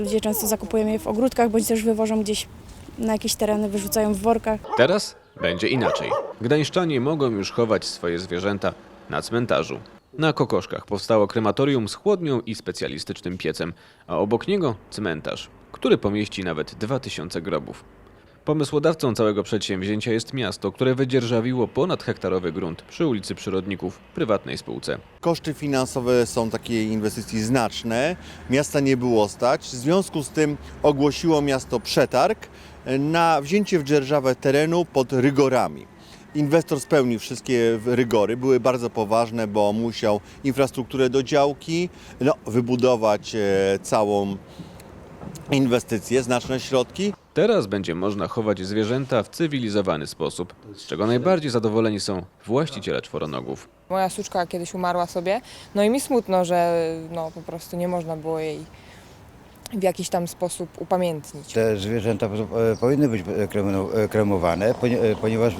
Ludzie często zakupują je w ogródkach, bądź też wywożą gdzieś na jakieś tereny, wyrzucają w workach. Teraz będzie inaczej. Gdańszczanie mogą już chować swoje zwierzęta na cmentarzu. Na Kokoszkach powstało krematorium z chłodnią i specjalistycznym piecem, a obok niego cmentarz, który pomieści nawet 2000 grobów. Pomysłodawcą całego przedsięwzięcia jest miasto, które wydzierżawiło ponad hektarowy grunt przy ulicy Przyrodników prywatnej spółce. Koszty finansowe są takiej inwestycji znaczne. Miasta nie było stać. W związku z tym ogłosiło miasto przetarg na wzięcie w dzierżawę terenu pod rygorami. Inwestor spełnił wszystkie rygory, były bardzo poważne, bo musiał infrastrukturę do działki, no, wybudować e, całą inwestycję, znaczne środki. Teraz będzie można chować zwierzęta w cywilizowany sposób, z czego najbardziej zadowoleni są właściciele czworonogów. Moja suczka kiedyś umarła sobie, no i mi smutno, że no, po prostu nie można było jej w jakiś tam sposób upamiętnić. Te zwierzęta e, powinny być e, e, kremowane, ponie- ponieważ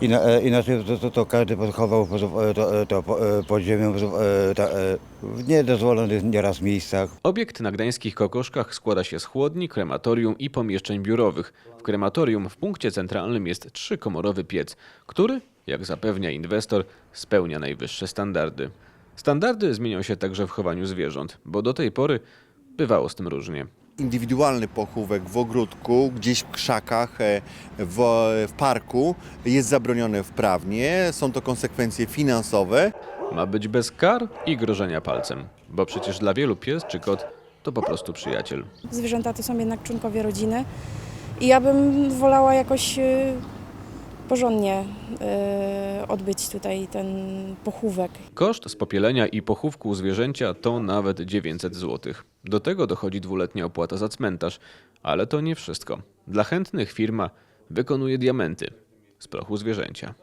ina- e, inaczej to, to, to każdy podchował e, to, e, to po- pod ziemią e, e, w niedozwolonych nieraz miejscach. Obiekt na gdańskich Kokoszkach składa się z chłodni, krematorium i pomieszczeń biurowych. W krematorium w punkcie centralnym jest trzykomorowy piec, który, jak zapewnia inwestor, spełnia najwyższe standardy. Standardy zmienią się także w chowaniu zwierząt, bo do tej pory bywało z tym różnie. Indywidualny pochówek w ogródku, gdzieś w krzakach, e, w, w parku jest zabroniony wprawnie. Są to konsekwencje finansowe. Ma być bez kar i grożenia palcem, bo przecież dla wielu pies czy kot to po prostu przyjaciel. Zwierzęta to są jednak członkowie rodziny i ja bym wolała jakoś y, porządnie y, odbyć tutaj ten pochówek. Koszt spopielenia i pochówku zwierzęcia to nawet 900 zł. Do tego dochodzi dwuletnia opłata za cmentarz, ale to nie wszystko. Dla chętnych firma wykonuje diamenty z prochu zwierzęcia.